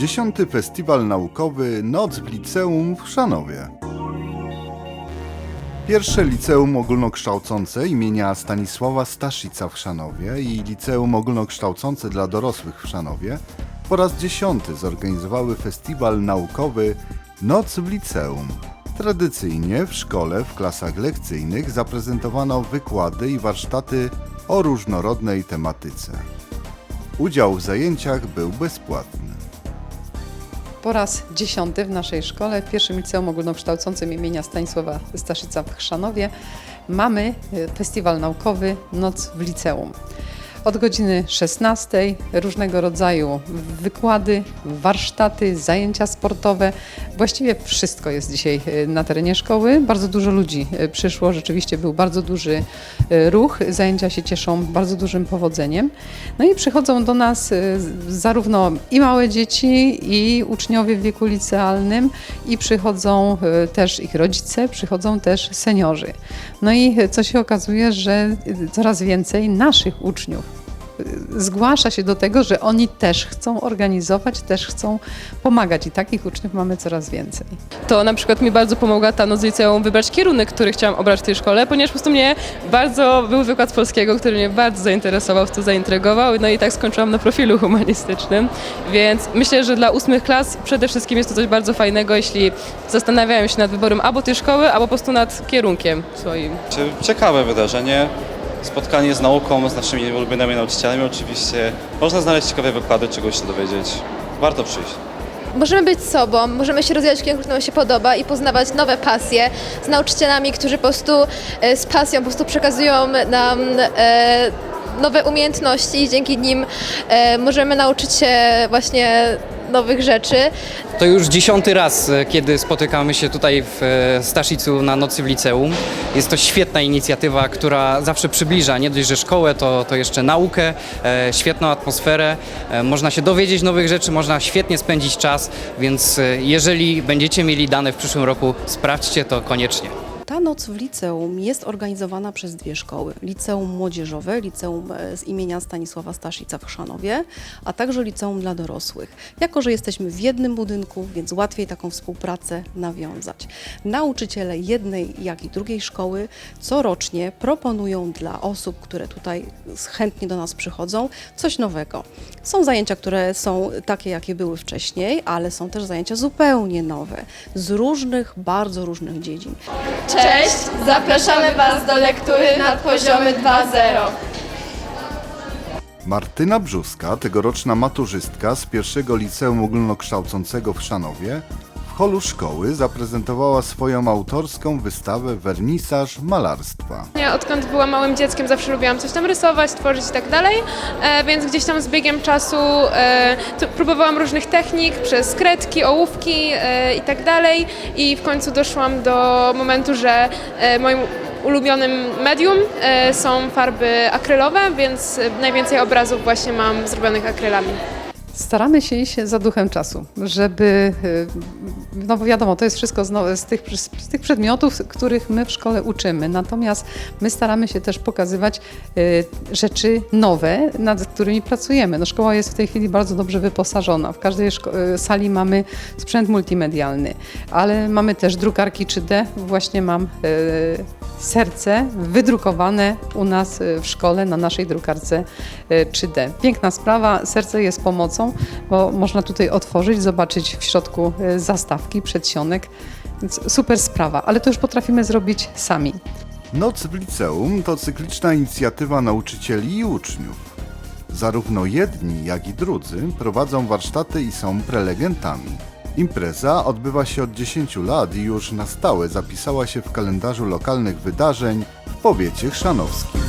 Dziesiąty Festiwal Naukowy Noc w Liceum w Szanowie. Pierwsze Liceum Ogólnokształcące imienia Stanisława Staszica w Szanowie i Liceum Ogólnokształcące dla dorosłych w Szanowie po raz dziesiąty zorganizowały festiwal naukowy Noc w Liceum. Tradycyjnie w szkole w klasach lekcyjnych zaprezentowano wykłady i warsztaty o różnorodnej tematyce. Udział w zajęciach był bezpłatny. Po raz dziesiąty w naszej szkole, w pierwszym liceum ogólnokształcącym imienia Stanisława Staszica w Chrzanowie, mamy e, festiwal naukowy Noc w liceum. Od godziny 16 różnego rodzaju wykłady, warsztaty, zajęcia sportowe. Właściwie wszystko jest dzisiaj e, na terenie szkoły. Bardzo dużo ludzi e, przyszło, rzeczywiście był bardzo duży e, ruch. Zajęcia się cieszą bardzo dużym powodzeniem. No i przychodzą do nas zarówno i małe dzieci, i uczniowie w wieku licealnym, i przychodzą też ich rodzice, przychodzą też seniorzy. No i co się okazuje, że coraz więcej naszych uczniów zgłasza się do tego, że oni też chcą organizować, też chcą pomagać i takich uczniów mamy coraz więcej. to na przykład mi bardzo pomogła ta noc liceum wybrać kierunek, który chciałam obrać w tej szkole, ponieważ po prostu mnie bardzo, był wykład z polskiego, który mnie bardzo zainteresował, w to zaintrygował, no i tak skończyłam na profilu humanistycznym, więc myślę, że dla ósmych klas przede wszystkim jest to coś bardzo fajnego, jeśli zastanawiają się nad wyborem albo tej szkoły, albo po prostu nad kierunkiem swoim. Cie- Ciekawe wydarzenie. Spotkanie z nauką, z naszymi ulubionymi nauczycielami oczywiście. Można znaleźć ciekawe wykłady, czegoś się dowiedzieć. Warto przyjść. Możemy być sobą, możemy się rozwijać w kierunku, który nam się podoba i poznawać nowe pasje z nauczycielami, którzy po prostu e, z pasją po prostu przekazują nam e, nowe umiejętności i dzięki nim e, możemy nauczyć się właśnie nowych rzeczy. To już dziesiąty raz, e, kiedy spotykamy się tutaj w e, Staszicu na Nocy w Liceum. Jest to świetna inicjatywa, która zawsze przybliża nie dość, że szkołę, to, to jeszcze naukę, e, świetną atmosferę. Można się dowiedzieć nowych rzeczy, można świetnie spędzić czas, więc jeżeli będziecie mieli dane w przyszłym roku, sprawdźcie to koniecznie. Ta noc w liceum jest organizowana przez dwie szkoły. Liceum Młodzieżowe, liceum e, z imienia Stanisława Staszica w Chrzanowie, a także liceum dla dorosłych. Jako, że jesteśmy w jednym budynku, więc łatwiej taką współpracę nawiązać. Nauczyciele jednej, jak i drugiej szkoły corocznie proponują dla osób, które tutaj chętnie do nas przychodzą, coś nowego. Są zajęcia, które są takie, jakie były wcześniej, ale są też zajęcia zupełnie nowe, z różnych, bardzo różnych dziedzin. Cześć, zapraszamy Was do lektury nad poziomy 2.0. Martyna Brzuska, tegoroczna maturzystka z pierwszego liceum ogólnokształcącego w Szanowie, holu szkoły zaprezentowała swoją autorską wystawę Wernisaż malarstwa. Ja odkąd byłam małym dzieckiem zawsze lubiłam coś tam rysować, tworzyć i tak dalej, e, więc gdzieś tam z biegiem czasu e, próbowałam różnych technik, przez kredki, ołówki e, i tak dalej i w końcu doszłam do momentu, że e, moim ulubionym medium e, są farby akrylowe, więc e, najwięcej obrazów właśnie mam zrobionych akrylami. Staramy się iść za duchem czasu, żeby, y, no bo wiadomo, to jest wszystko z, no- tych, z tych przedmiotów, których my w szkole uczymy. Natomiast my staramy się też pokazywać y, rzeczy nowe, nad którymi pracujemy. No, szkoła jest w tej chwili bardzo dobrze wyposażona. W każdej y, sali mamy sprzęt multimedialny, ale mamy też drukarki 3D. Właśnie mam serce wydrukowane u nas w szkole na naszej drukarce y, 3D. Piękna sprawa, serce jest pomocą, bo można tutaj otworzyć, zobaczyć w środku y, zastawki, przedsionek. Więc super sprawa, ale to już potrafimy zrobić sami. Noc w liceum to cykliczna inicjatywa nauczycieli i uczniów. Zarówno jedni, jak i drudzy prowadzą warsztaty i są prelegentami. Impreza odbywa się od 10 lat i już na stałe zapisała się w kalendarzu lokalnych wydarzeń w powiecie chrzanowskim.